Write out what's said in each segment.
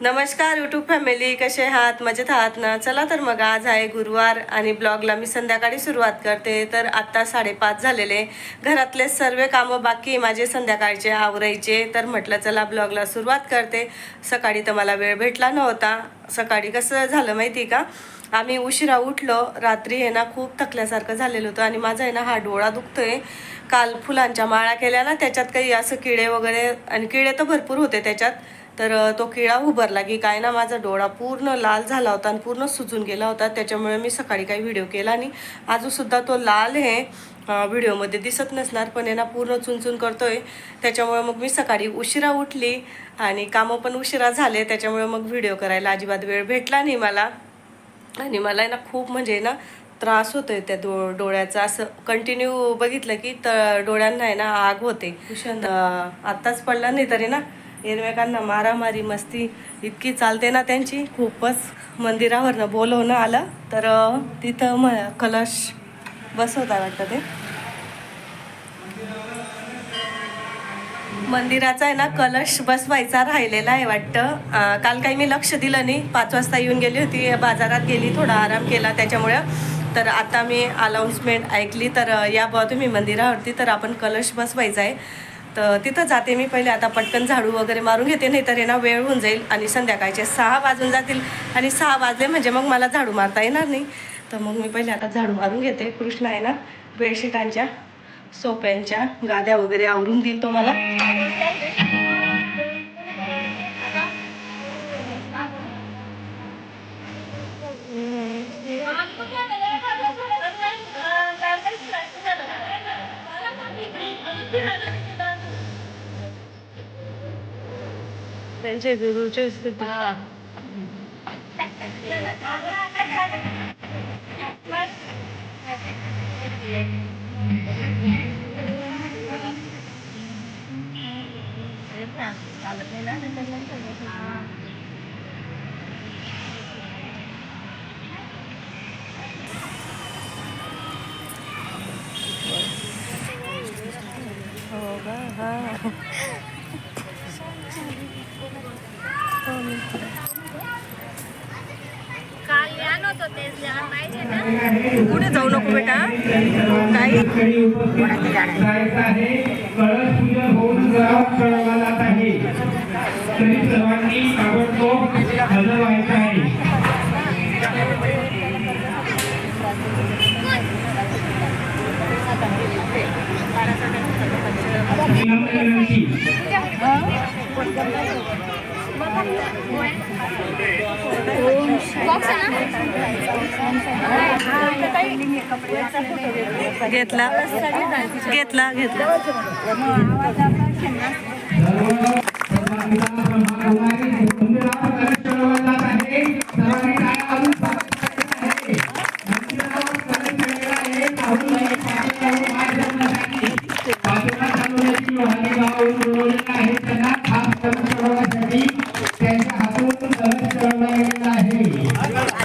नमस्कार YouTube family कसे आहात? मजेत आहात ना? चला तर मग आज आहे गुरुवार आणि ब्लॉगला मी संध्याकाळी सुरुवात करते. तर आत्ता साडेपाच झालेले. घरातले सर्व कामं बाकी माझे संध्याकाळचे आवरायचे. तर म्हटलं चला ब्लॉगला सुरुवात करते. सकाळी तर मला वेळ भेटला नव्हता. सकाळी कसं झालं माहिती का? आम्ही उशिरा उठलो. रात्री आहे ना खूप थकल्यासारखं झालेलं होतं आणि माझा आहे ना हा डोळा दुखतोय. काल फुलांच्या माळा केल्या ना त्याच्यात काही असं किडे वगैरे आणि किडे तर भरपूर होते त्याच्यात. तर तो किडा उभारला की काय ना माझा डोळा पूर्ण लाल झाला होता आणि पूर्ण सुजून गेला होता. त्याच्यामुळे मी सकाळी काही व्हिडिओ केला आणि अजूनसुद्धा तो लाल आहे व्हिडिओमध्ये दिसत नसणार पण आहे ना पूर्ण चुनचुन करतोय. त्याच्यामुळे मग मी सकाळी उशिरा उठली आणि कामं पण उशिरा झाले. त्याच्यामुळे मग व्हिडिओ करायला अजिबात वेळ भेटला नाही मला. आणि मला आहे ना खूप म्हणजे ना त्रास होतोय त्या डो डोळ्याचा. असं कंटिन्यू बघितलं की त डोळ्यांना आहे ना आग होते. आत्ताच पडला नाही तरी ना एकमेकांना मारामारी मस्ती इतकी चालते ना त्यांची. खूपच मंदिरावरनं बोलवणं आलं. तर तिथं म कलश बसवता वाटतं ते? मंदिराचा आहे ना कलश बसवायचा राहिलेला आहे वाटतं. काल काही मी लक्ष दिलं नाही. पाच वाजता येऊन गेली होती. बाजारात गेली थोडा आराम केला त्याच्यामुळं. तर आता मी अनाऊन्समेंट ऐकली. तर या बुवा तुम्ही मंदिरावरती तर आपण कलश बसवायचा आहे. तर तिथं जाते मी. पहिले आता पटकन झाडू वगैरे मारून घेते नाही तर ना वेळ होऊन जाईल आणि संध्याकाळचे सहा वाजून जातील आणि सहा वाजले म्हणजे मग मला झाडू मारता येणार नाही. तर मग मी पहिले आता झाडू मारून घेते. कृष्ण आहे ना बेडशीटांच्या सोप्यांच्या गाद्या वगैरे आवरून देईल तो मला. त्यांचे गुरुचे हो का हा हो, मी- काल यान होतं ते जेवण पाहिजे ना पुढे जाऊ नको बेटा. काही ओम घेतला. घेतला घेतला.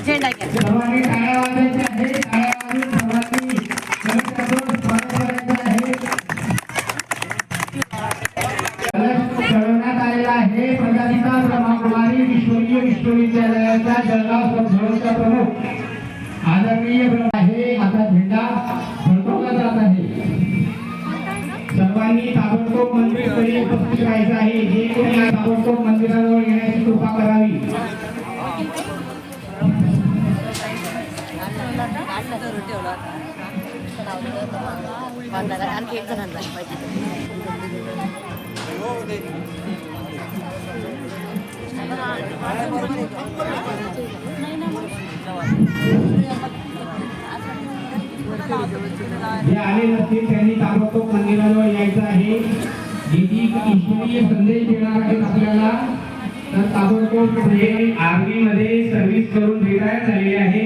सर्वांनी टाळ्या आणखी एक जणांना पाहिजे त्यांनी ताबडतोब मंदिराजवळ यायचं आहे. ईश्वरीय संदेश देणार आहेत आपल्याला. तर ताबडतोब हे आर्मी मध्ये सर्व्हिस करून रिटायर झालेले आहे.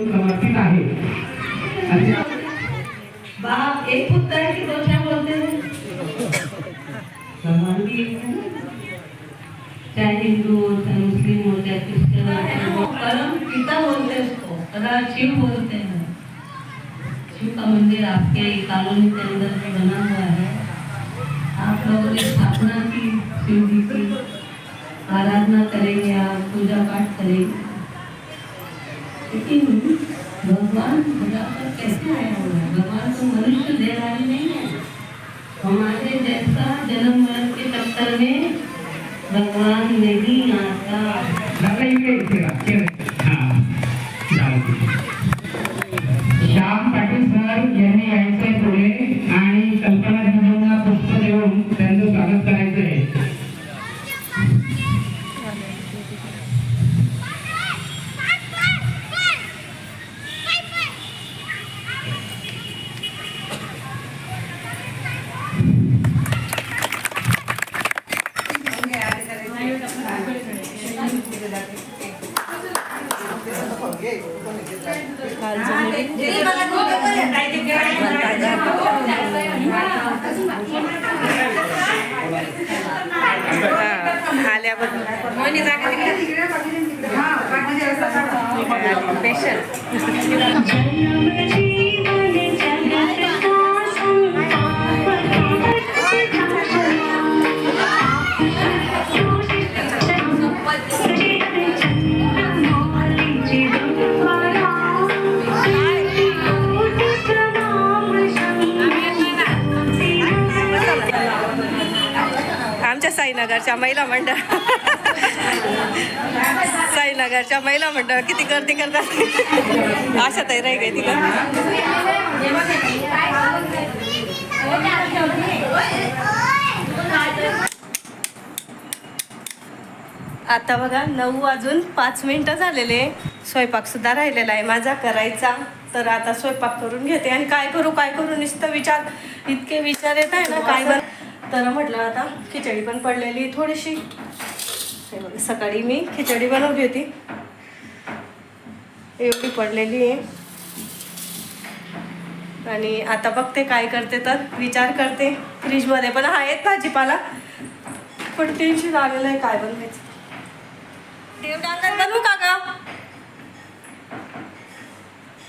समर्पित आहे. अशा बाप एक पुत्र है कि दो क्या बोलते हैं सर्वांगी चाहे हिंदू हो चाहे मुस्लिम हो चाहे क्रिश्चियन हो परम पिता बोलते हैं उसको सदा शिव बोलते हैं शिव का मंदिर आपके कॉलोनी के अंदर बना हुआ है. आप लोगों ने स्थापना की शिव जी आराधना करें या पूजा पाठ करें। लेकिन भगवान भुला पर कैसे आया हुआ है भगवान तो मनुष्य देहधारी नहीं है। हमारे जैसा जन्म मरण के चक्कर में भगवान ने भी आल्याबद्दल स्पेशल साईनगरच्या महिला मंडळ. साईनगरच्या महिला मंडळ. किती गर्दी करतात. आशा ताई राही काय तिकडं आता बघा नऊ वाजून पाच मिनिटं झालेले. स्वयंपाक सुद्धा राहिलेला आहे. माझा करायचा. तर आता स्वयंपाक करून घेते. आणि काय करू काय करू नुसतं विचार इतके विचार येत आहे ना काय बरं तर म्हटलं आता खिचडी पण पडलेली थोडीशी. हे सकाळी मी खिचडी बनवली होती. एवढी पडलेली आहे. आणि आता बघते काय करते तर विचार करते. फ्रीजमध्ये पण आहेत भाजीपाला. पण टेन्शन आलेलं आहे काय बनवायचं. देवडांगर बनवू का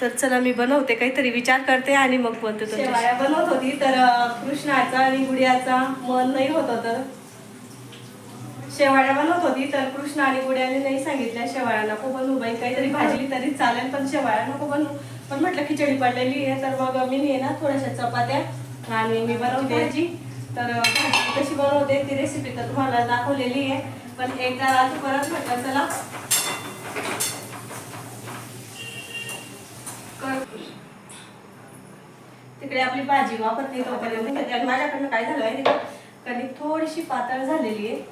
तर चला मी बनवते काहीतरी विचार करते आणि मग बोलते शेवाळ्या बनवत होती तर कृष्णाचा आणि गुडियाचा मन नाही होत तर शेवाळ्या बनवत होती तर कृष्ण आणि गुड्याने नाही सांगितल्या शेवाळ्या नको बनवू बाई काहीतरी भाजली तरी चालेल पण शेवाळ्या नको बनवू. पण म्हटलं खिचडी पडलेली आहे तर मग मी नाही ना थोड्याशा चपात्या आणि मी बनवते याची तर कशी बनवते ती रेसिपी तर तुम्हाला दाखवलेली आहे. पण एकदा आज परत म्हटलं चला तिकडे आपली भाजी वापरते तोपर्यंत. माझ्याकडनं काय झालं आहे थोडीशी पातळ झालेली आहे.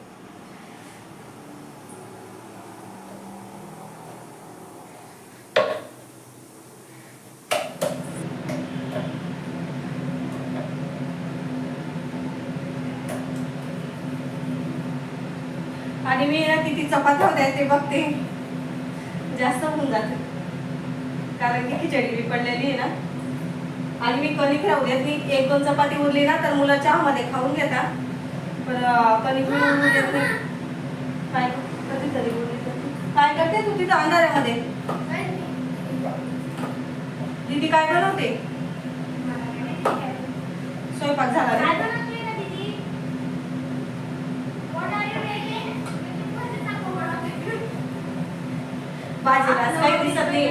आणि मी ना किती चपात्या होत्या ते बघते. जास्त होऊन जाते कारण की खिचडी पडलेली आहे ना. आणि मी कणिक राहू देत मी एक दोन चपाती उरली ना तर मुलं चहामध्ये खाऊन घेतात. पण कणिक मी उरू देत नाही. काय कधी तरी काय करते तू तिथं अंधाऱ्यामध्ये? दीदी काय बनवते? स्वयंपाक झाला ना भाजीला काही दिसत नाही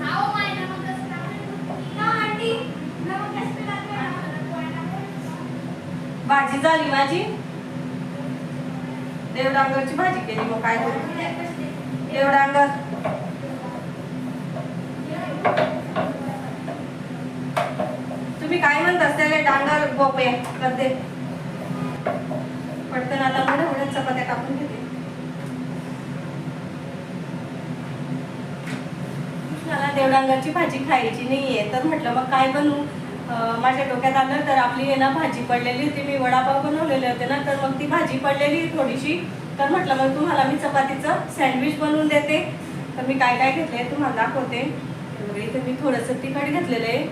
खाओ माय नमक कसं टाकलं? का आंटी? नमक कसं टाकलं? पोळ्या टाकलं? भाजी झाली माझी देवडांगरची भाजी केली मग काय करू? देवडांगर. तुम्ही काय म्हणता त्याला डांगर गोपे करते. पटकन आता मोठ्या मोठ्या चपात्या कापून घेते. मला देवडांगरची भाजी खायची नाहीये तर म्हटलं मग काय बनवू? माझ्या डोक्यात आलं तर आपली आहे ना भाजी पडलेली होती. मी वडापाव बनवलेले होते ना तर मग ती भाजी पडलेली थोडीशी. तर म्हटलं मग तुम्हाला मी चपातीचं सँडविच बनवून देते. तर मी काय काय घेतलंय तुम्हाला दाखवते. तर इथे मी थोडंसं तिखट घेतलेलं आहे.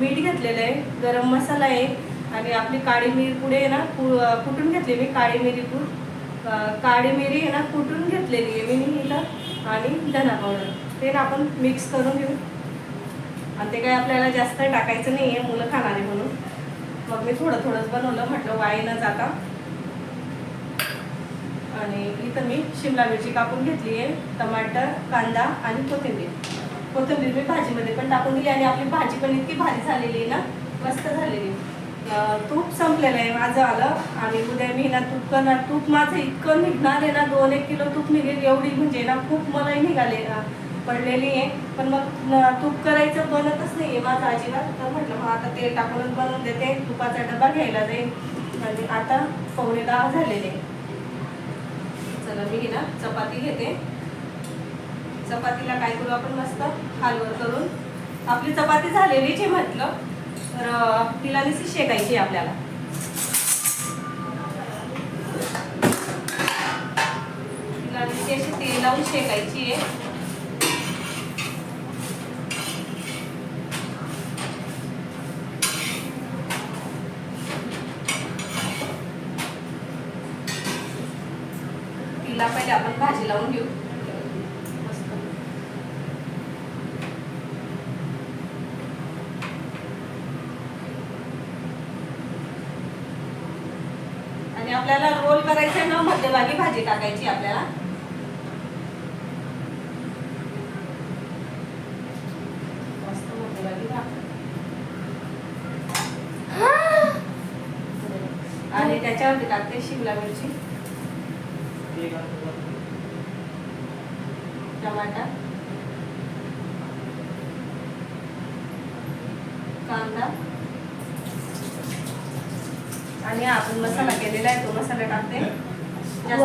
मीठ घेतलेलं आहे. गरम मसाला आहे. आणि आपली काळी मिरी पुढे आहे ना कु- कुटून घेतली मी? काळी मिरी पूड. काळी मिरी आहे ना कुटून घेतलेली आहे मी इथं? आणि धना पावडर ते ना आपण मिक्स करून घेऊ. आणि ते काही आपल्याला जास्त टाकायचं नाही आहे मुलं खाणारे म्हणून. मग मी थोडं थोडंच बनवलं म्हटलं वाई न जाता. आणि इथं मी शिमला मिरची कापून घेतली आहे टमाटर कांदा आणि कोथिंबीर. कोथिंबीर मी भाजीमध्ये पण टाकून दिली आणि आपली भाजी पण इतकी भारी झालेली आहे ना मस्त झालेली तूप संपलेलं आहे माझं आलं आणि उद्या मी ना तूप करणार. तूप माझं इतकं निघणार आहे ना दोन एक किलो तूप निघेल एवढी म्हणजे ना खूप मलाही निघाले ना पडलेली आहे. पण मग तूप करायचं बनतच नाही आहे माझं अजिबात. तर म्हटलं मग आता तेल टाकूनच बनवून देते. तुपाचा डबा घ्यायला जाईल. म्हणजे आता पावणे दहा झालेले. चला मी ना चपाती घेते. चपातीला काय करू आपण मस्त? खालवर करून. आपली चपाती झालेलीच आहे म्हटलं. तर तिला निशी शेकायची आहे आपल्याला. तिला निशी अशी तेल लावून शेकायची आहे तिला पहिले आपण भाजी लावून घेऊ मस्त आणि आपल्याला रोल करायचे ना मध्यभागी भाजी टाकायची आपल्याला. आणि त्याच्यावरती टाकते शिमला मिरची. टमाटा. कांदा. आणि आपण मसाला केलेला आहे तो मसाला टाकते. जास्त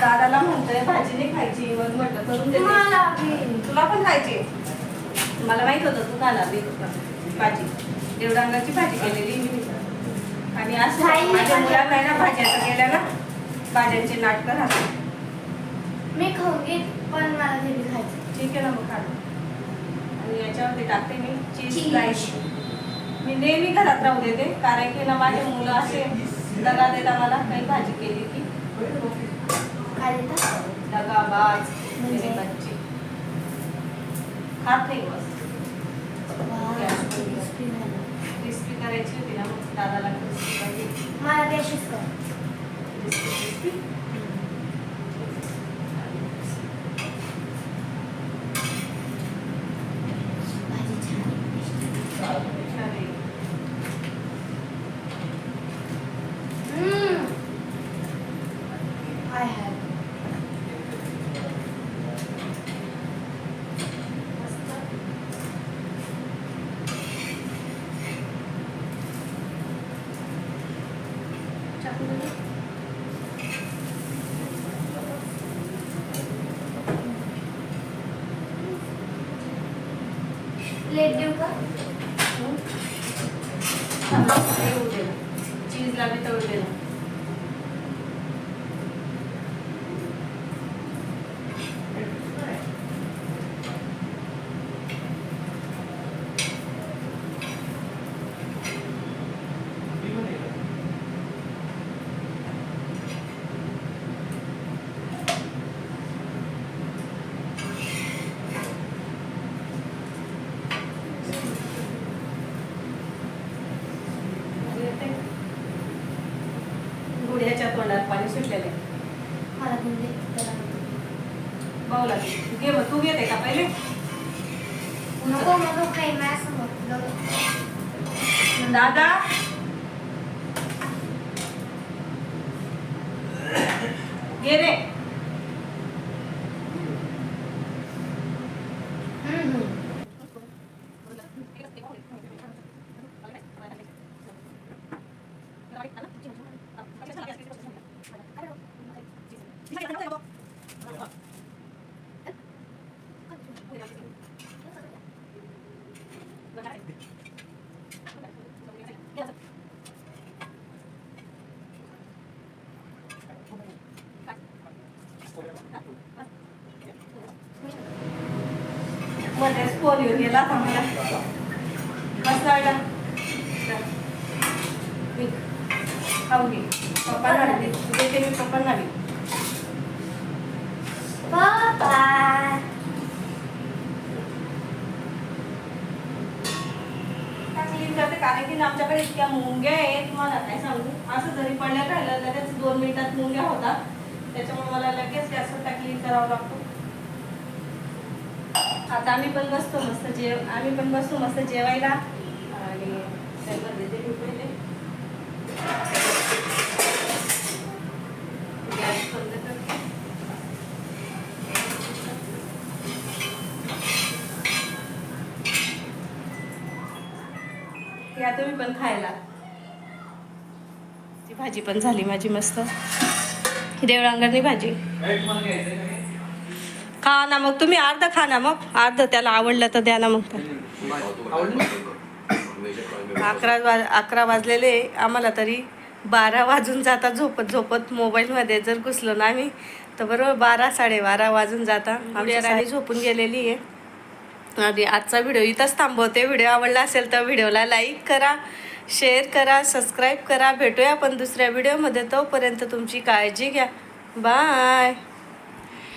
दादाला म्हणतोय भाजी नाही खायची मग म्हटलं करून देते. तुला पण खायची? मला माहीत होतं तू खाणार भाजी. देवडांगाची भाजी केलेली मी. आणि असं माझ्या मुलांना आहे ना भाज्या केल्या ना. भाज्यांचे नाटकं राहतात. मी घेईन पण मला खायचं. ठीक आहे ना मग आणि याच्यावरती टाकते मी चीज. स्लाइस मी नेहमी घरात राहू देते कारण की ना माझे मुलं असे दगा देता मला काही भाजी केली की. दगाबाज म्हणजे? मेरे बच्चे खात नाही बस. क्रिस्पी करायची होती ना मग दादाला क्रिस्पी पाहिजे. मला क्रिस्पी क्रिस्पी भाजी छान अरे, हम्म आय हॅव मस्त. चाकू दे. प्लेट देऊ का? चीज लागली तळू दे ना येते. गुढ्याच्या तोंडात पाणी सुटलेलं आहे मला घेऊन दे त्याला बाऊला घे मग तू घेते का पहिले नको नको काही नाही समजलं दादा घे रे हम्म मध्येच फोन येऊन गेला मला. बसायला खाऊ घे. पप्पा. देते मी क्लीन करते कारण की आमच्याकडे इतक्या मुंग्या आहे तुम्हाला काय सांगू. असं जरी पडल्या राहिलं लगेच दोन मिनिटात मुंग्या होतात. त्याच्यामुळे मला लगेच गॅस क्लीन करावा लागतो. आता आम्ही पण बसतो मस्त जेव आम्ही पण बसतो मस्त जेवायला. आणि देते मी पहिले. गॅस बंद करते. या तुम्ही पण खायला. ती भाजी पण झाली माझी मस्त. देवळांगणी भाजी. खा ना मग तुम्ही अर्ध खा ना मग. अर्ध त्याला आवडलं तर द्या ना मग. अकरा वाज अकरा वाजलेले आम्हाला तरी बारा वाजून जातात झोपत झोपत मोबाईलमध्ये जर घुसलो ना आम्ही तर बरोबर बारा साडेबारा वाजून जाता. आमची राणी झोपून गेलेली आहे. आणि आजचा व्हिडिओ इथंच थांबवते. व्हिडिओ आवडला असेल तर व्हिडिओला लाईक करा. शेअर करा सबस्क्राईब करा. भेटूया आपण दुसऱ्या व्हिडिओमध्ये तोपर्यंत तुमची काळजी घ्या. बाय